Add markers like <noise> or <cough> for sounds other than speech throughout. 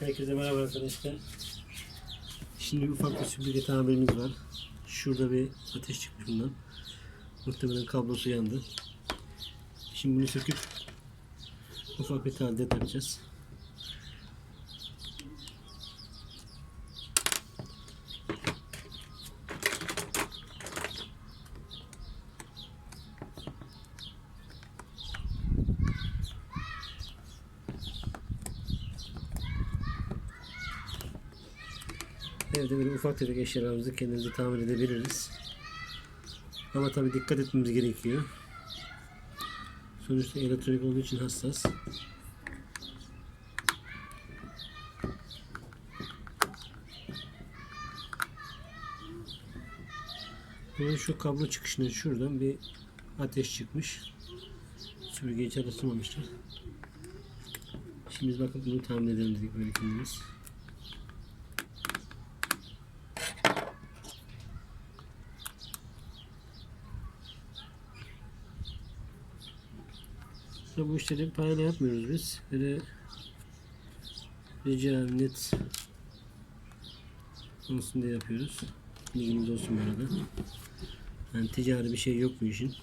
Herkese merhaba arkadaşlar. Şimdi ufak bir süpürge tamirimiz var. Şurada bir ateş çıkmış bundan. Muhtemelen kablosu yandı. Şimdi bunu söküp ufak bir tadilat yapacağız. Tefek eşyalarımızı kendimize tamir edebiliriz. Ama tabi dikkat etmemiz gerekiyor. Sonuçta elektronik olduğu için hassas. Bunun şu kablo çıkışına şuradan bir ateş çıkmış. Süpürgeyi çalıştırmamışlar. Şimdi bakın bunu tamir edelim dedik böyle kendimiz. Ya bu işleri parayla yapmıyoruz biz. Böyle rica net diye yapıyoruz. Bilginiz olsun bu arada. Yani ticari bir şey yok bu işin.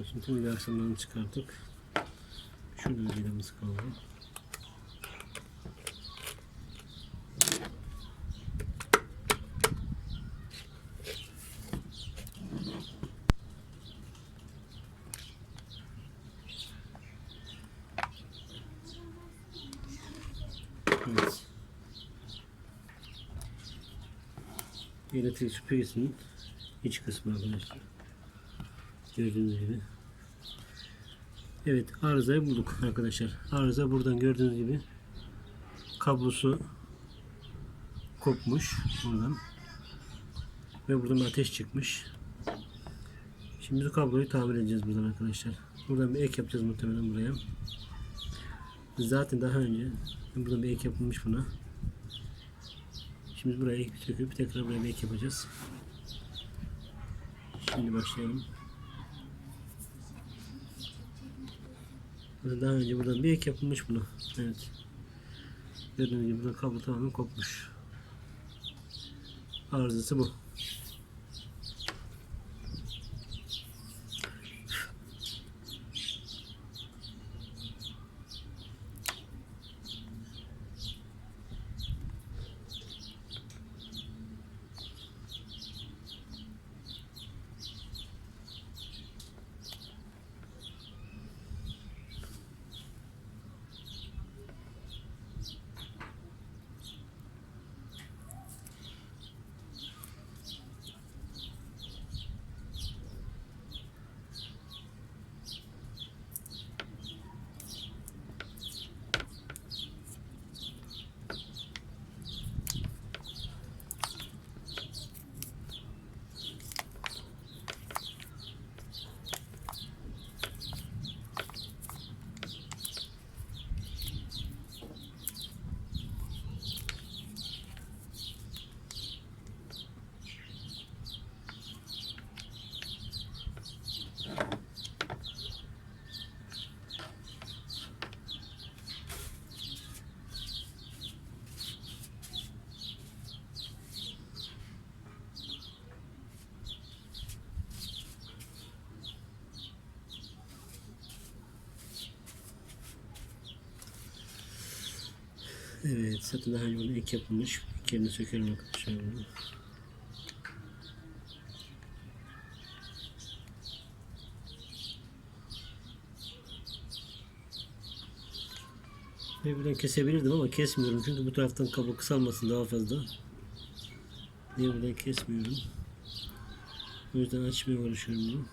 Bunun için tüm ilaçlarını çıkarttık. Şurada bir vidamız kaldı. Evet. Elektrik süpürgesinin iç kısmı arkadaşlar. Gördüğünüz gibi. Evet arızayı bulduk arkadaşlar. Arıza buradan gördüğünüz gibi kablosu kopmuş buradan. Ve buradan ateş çıkmış. Şimdi bu kabloyu tamir edeceğiz buradan arkadaşlar. Buradan bir ek yapacağız muhtemelen buraya. Zaten daha önce buradan bir ek yapılmış buna. Şimdi buraya ek söküp tekrar buraya bir ek yapacağız. Şimdi başlayalım. Daha önce buradan bir ek yapılmış buna. Evet. Gördüğünüz gibi burada kablo tamamen kopmuş. Arızası bu. Evet, zaten daha önce ek yapılmış. İlk yerini sökelim arkadaşlar bunu. Ve buradan kesebilirdim ama kesmiyorum çünkü bu taraftan kablo kısalmasın daha fazla. Diye buradan kesmiyorum. O yüzden açmaya uğraşıyorum bunu.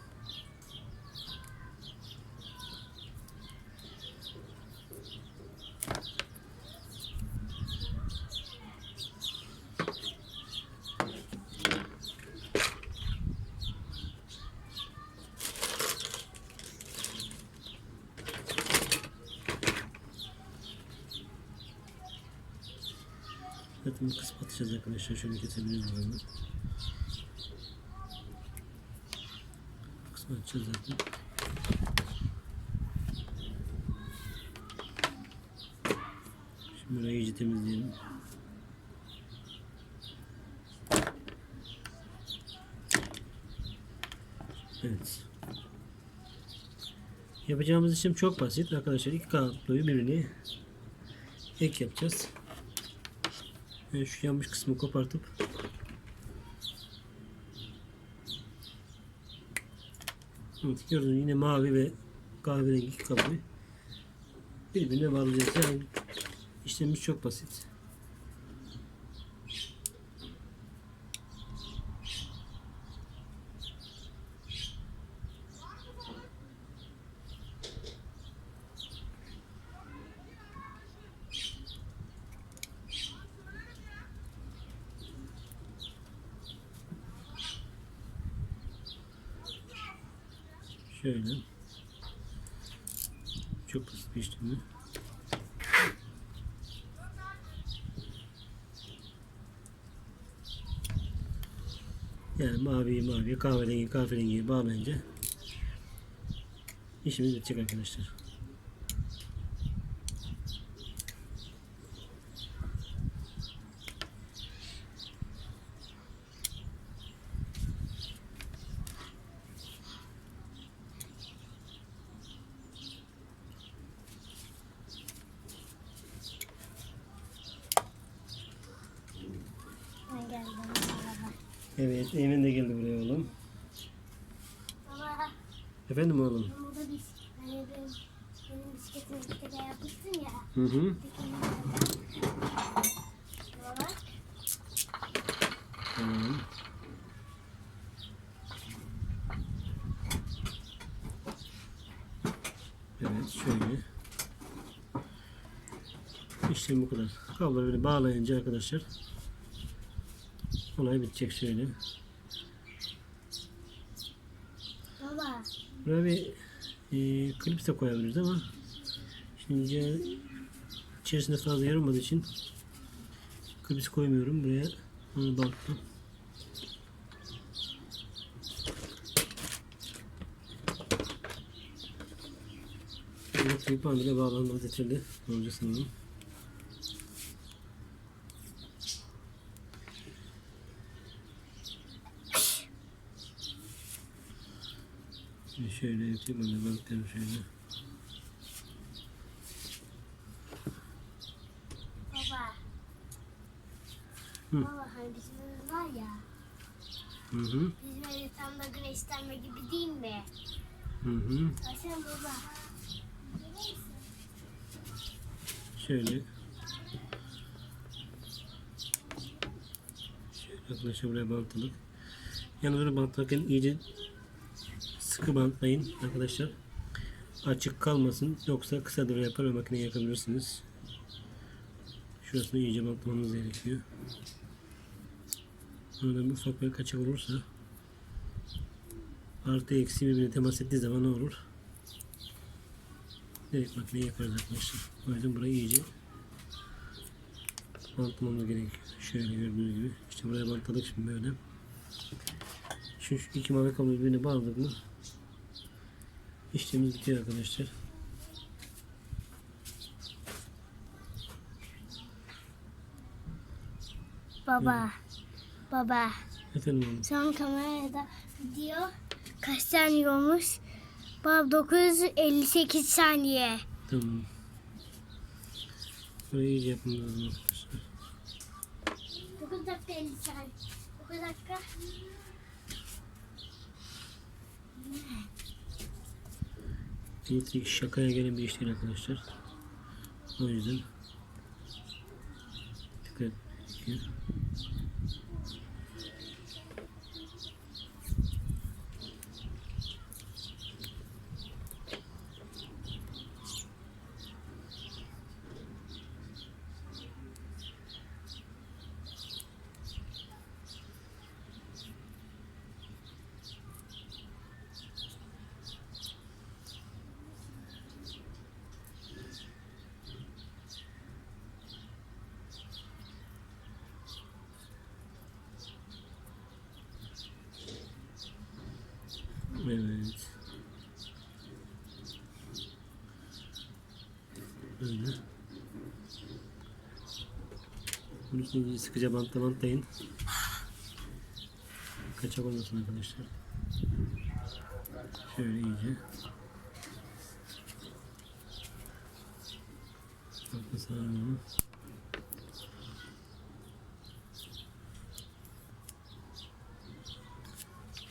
Zaten bu kısmı atacağız arkadaşlar. Şöyle kesebiliriz kısmı atacağız zaten. Şimdi burayı iyice temizleyelim. Evet. Yapacağımız işlem çok basit arkadaşlar. İki kabloyu birbirine ek yapacağız. Yani şu yanmış kısmı kopartıp Evet gördüğünüz yine mavi ve kahverengi kabloyu birbirine bağlayacağız. Yani işlemimiz çok basit. Şöyle. Çok basit bir işlem. Yani mavi mavi kahverengi kahverengiye bağlayınca işimiz bitecek arkadaşlar. Ben geldim. Baba. Evet Eymen de geldi buraya oğlum. Baba. Efendim oğlum. Burada bis hani benim, benim bisikletimi bir kere yapmıştın ya. Hı hı. Baba. Tamam. Evet şöyle. İşlem bu kadar. Kabloları bağlayınca arkadaşlar olay bitecek şöyle. Baba. Buraya bir e, klips de koyabiliriz ama şimdi içerisinde fazla yer olmadığı için klips koymuyorum. Buraya onu. Bu klip bile bağlanmaz yeterli. Olacak sanırım. Şimdi şöyle yapayım de baktım şöyle. Baba. Hı. Baba hani bizim var ya. Hı hı. Bizim ev tam da güneşlenme gibi değil mi? Hı hı. Baksana baba. Şöyle. Şöyle arkadaşlar buraya bantladık. Böyle bantlarken iyice sıkı bantlayın arkadaşlar. Açık kalmasın. Yoksa kısa devre yapar ve makineyi yakabilirsiniz. Şurasını iyice bantlamanız gerekiyor. Burada bir ufak bir kaçak olursa artı eksi birbirine temas ettiği zaman ne olur? Direkt makineyi yakarız arkadaşlar. O yüzden burayı iyice bantlamamız gerekiyor. Şöyle gördüğünüz gibi. İşte buraya bantladık şimdi böyle. Şu, şu iki mavi kabloyu birbirine bağladık mı işlemimiz bitiyor arkadaşlar. Baba. Baba. Efendim oğlum. Son kamerada video kaç saniye olmuş? Baba 958 saniye. Tamam. Burayı iyice yapmamız lazım arkadaşlar. 9 dakika 50 saniye. 9 dakika. Elektrik şakaya gelen bir iş değil arkadaşlar. O yüzden dikkat etmek gerekiyor. Evet. Böyle. Bunun üstüne iyice sıkıca bantla bantlayın. Kaçak olmasın arkadaşlar. Şöyle iyice. Bantla saralım.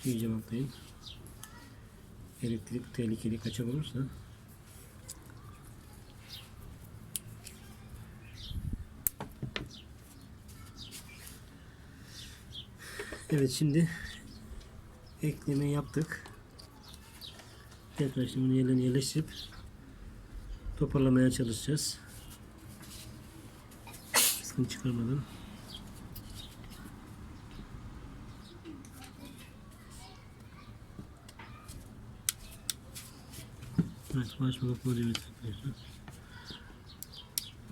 İyice bantlayın elektrik tehlikeli kaçak olursa Evet şimdi ekleme yaptık. Tekrar şimdi bunu yerlerine yerleştirip toparlamaya çalışacağız. Sıkıntı çıkarmadan. Evet, baş balık oluyor arkadaşlar.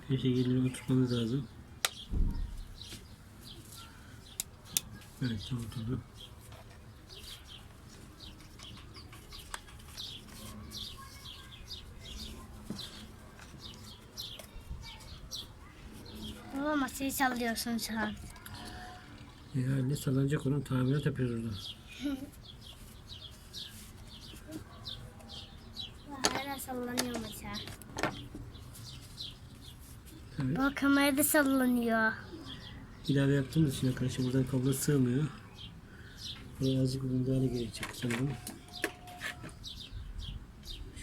Bir şekilde oturtmamız lazım. Tam oturdu. Baba masayı sallıyorsun şu an. Herhalde sallanacak onun tamirat yapıyoruz orada. <laughs> Hala sallanıyor masa. Evet. Bak kamerada sallanıyor. İlave yaptığımız için arkadaşlar buradan kablo sığmıyor. Buraya azıcık müdahale gerekecek sanırım.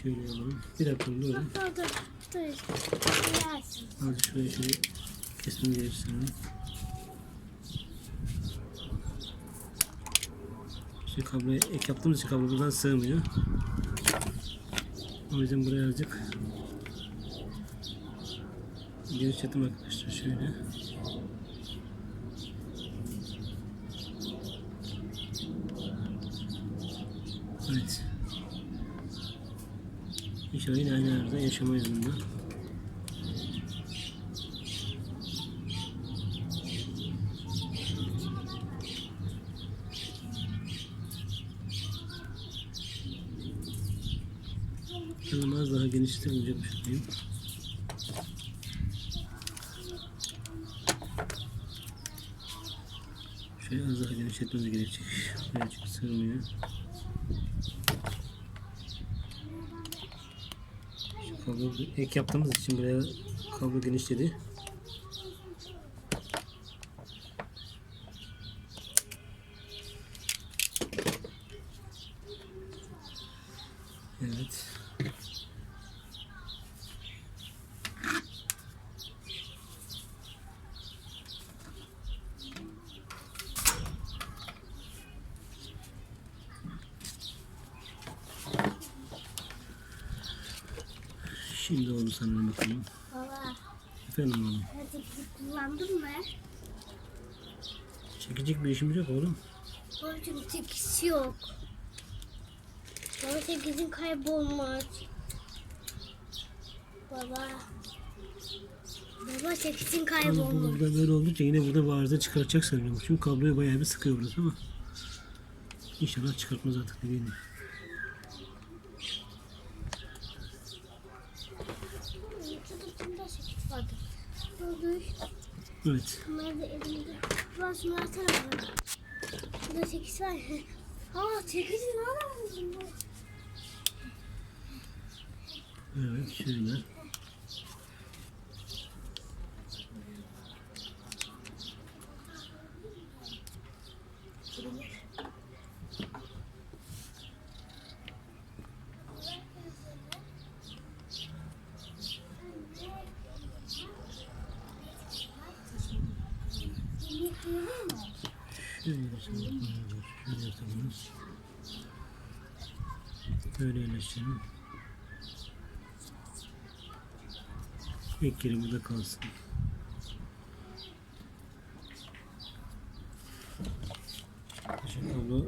Şöyle yapalım. Bir dakika. Dur. Azıcık şuraya şöyle kesmemiz gerekecek sanırım. İşte kabloya ek yaptığımız için kablo buradan sığmıyor. O yüzden buraya azıcık genişlettim arkadaşlar şöyle. Evet. İnşallah yine aynı arada yaşamayız bunda. Bakalım az daha genişletebilecek bir şeyim. Şöyle az daha genişletmemiz gerekecek. Birazcık sığmıyor. Kablo ek yaptığımız için buraya kablo genişledi. Evet. Şimdi oldu sanırım bakalım. Baba Efendim oğlum. teknik kullandın mı? Çekecek bir işimiz yok oğlum. Baba çünkü tekisi yok. Baba tekisin kaybolmuş. Baba. Baba tekisin Ama kaybolmuş. burada böyle oldukça yine burada bir arıza çıkartacak sanırım. Çünkü kabloyu bayağı bir sıkıyor burası ama. İnşallah çıkartmaz artık dediğini. Şurada sekiz vardı. Dur. Evet. Bunlar da elimde. Ben şunları tarafına. Burada sekiz var. <laughs> Aa sekizi nereden buldun? Evet şöyle. Şöyle yapalım. Şöyle yapalım. Böyle yerleştirelim. Yeri burada kalsın. Şimdi kablo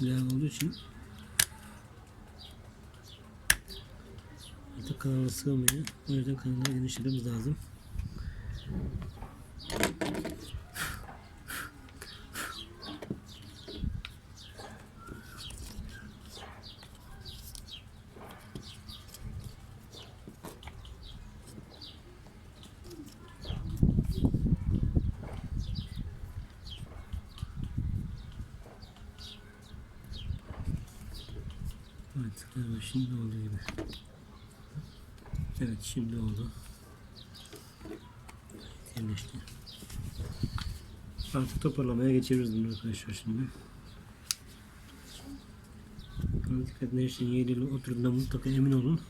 ileride olduğu için artık kanala sığmıyor. O yüzden kanalları genişletmemiz lazım. Evet, galiba şimdi oldu gibi. Evet, şimdi oldu. Yerleşti. Artık toparlamaya geçebiliriz bunu arkadaşlar şimdi. Ama dikkat edin, yeriyle oturduğundan mutlaka emin olun.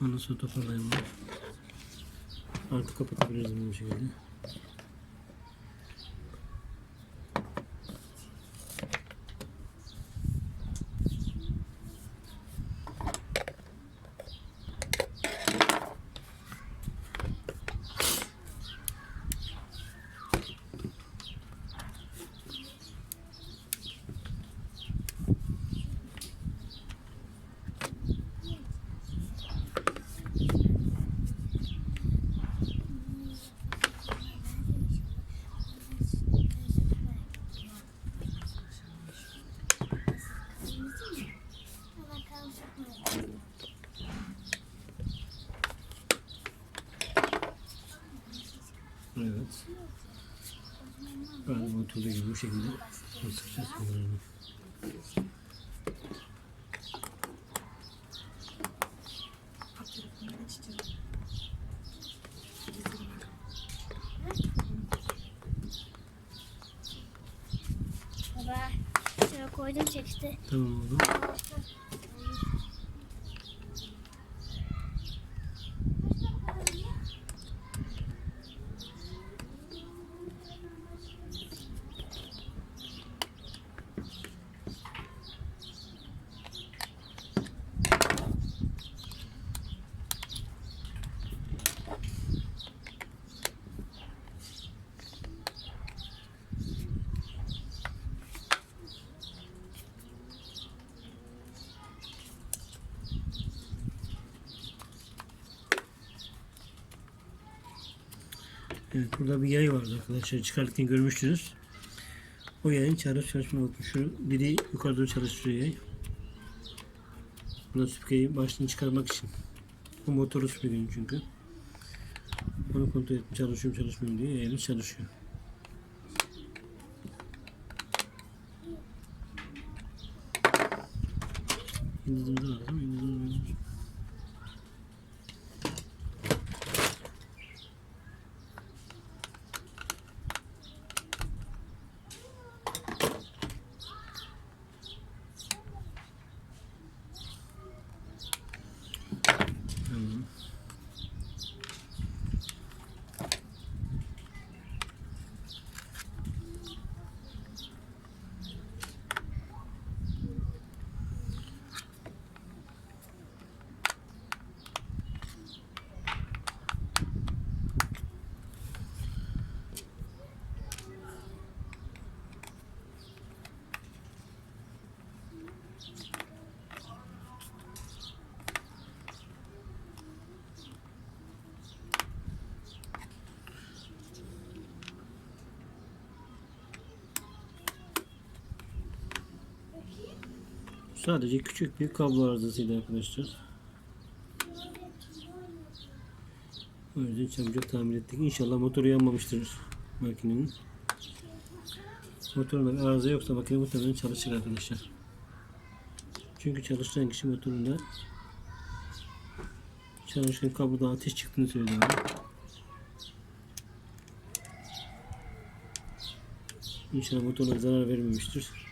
Ondan sonra toparlayalım. Artık kapatabiliriz bunu bu şekilde. Evet. Oturduğu gibi bu şekilde basacağız bunları. Baba şöyle koydum çekti. Tamam oldu. Evet burada bir yay vardı arkadaşlar. Çıkarırken görmüştünüz. O yayın çalışıp çalışma. Şu dili yukarı doğru çalıştırıyor yay. Buna süpürgeyi başını çıkarmak için. Bu motoru süpürgenin çünkü. Onu kontrol ettim çalışıyorum çalışmıyorum diye yayımız çalışıyor. Yıldızımız var değil mi? Yıldızımız var. Tamam. Sadece küçük bir kablo arızasıydı arkadaşlar. O yüzden çabucak tamir ettik. İnşallah motoru yanmamıştır makinenin. Motorunda arıza yoksa makine muhtemelen çalışır arkadaşlar. Çünkü çalıştıran kişi motorunda çalışırken kabloda ateş çıktığını abi. İnşallah motoruna zarar vermemiştir.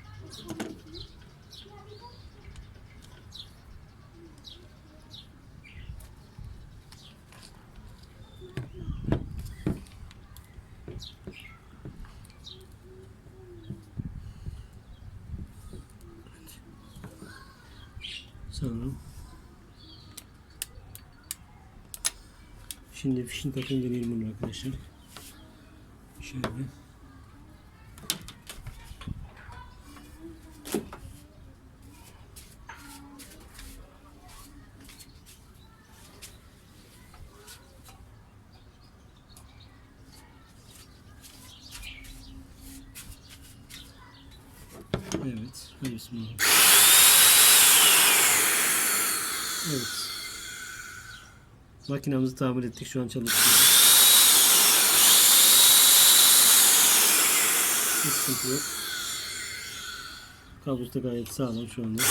Tamam. Şimdi fişini takın deneyelim bunu arkadaşlar. Şöyle. Evet. Bismillah. Evet. Makinamızı tamir ettik. Şu an çalışıyor. Hiç sıkıntı yok. Kablosu da gayet sağlam şu anda.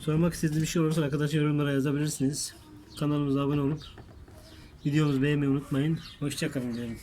Sormak istediğiniz bir şey olursa arkadaşlar yorumlara yazabilirsiniz. Kanalımıza abone olup videomuzu beğenmeyi unutmayın. Hoşçakalın diyorum.